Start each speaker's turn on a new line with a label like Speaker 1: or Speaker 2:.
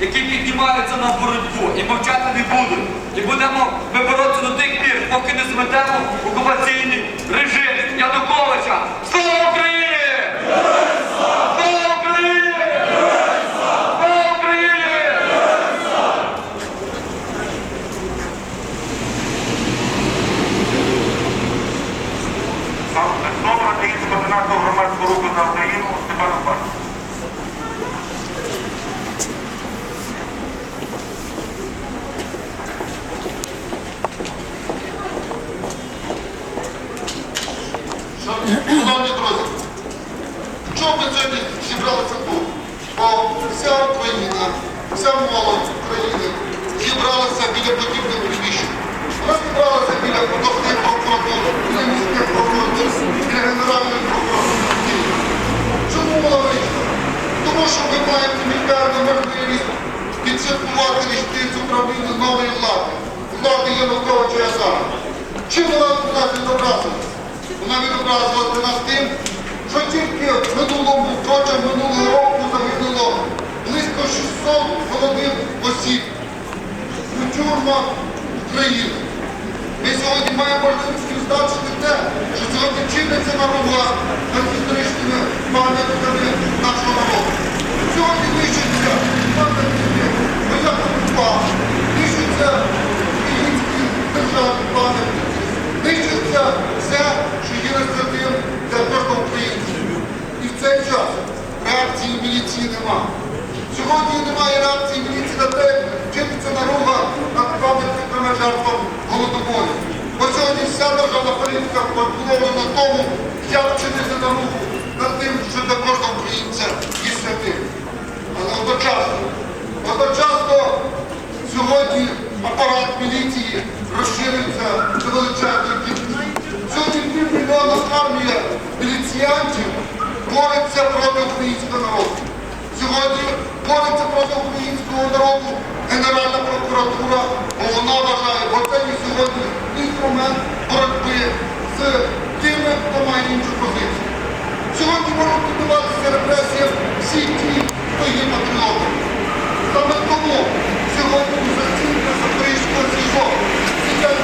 Speaker 1: які піднімаються на боротьбу і мовчати не будуть. І будемо ми боротися до тих пір, поки не зметемо окупаційний режим Януковича. Слава Україні! Слава Україні!
Speaker 2: За Україну Степан Баш.
Speaker 3: Шановні друзі, чому ми сьогодні зібралися тут? Бо вся Україна, вся молодь України зібралася біля подібних приміщень. Вона зібралася біля обласних прокуратур, біля міських прокуратур, біля Генеральної прокуратури. Чому вона вийшла? Тому що ми маємо унікальну можливість підсвяткувати річницю правління нової влади, влади Януковича Язара. Чим вона нас? 100 головних осіб культурно України. Сьогодні немає реакції міліції на те, як чиниться наруга над пам'ятниками жертвам голодомору. Бо сьогодні вся державна політика побудована на тому, як чинити наругу над тим, що для кожного українця є святим. Але одночасно, одночасно сьогодні апарат міліції розширюється до величезної кількості. Сьогодні півмільйона армія міліціянтів бореться проти українського народу. Сьогодні бореться проти українського народу Генеральна прокуратура, бо вона вважає, бо це є сьогодні інструмент боротьби з тими, хто має іншу позицію. Сьогодні можуть підбиватися репресіям всі ті, хто є патріотами. Саме тому сьогодні за цінка Запорізького СІЗО сидять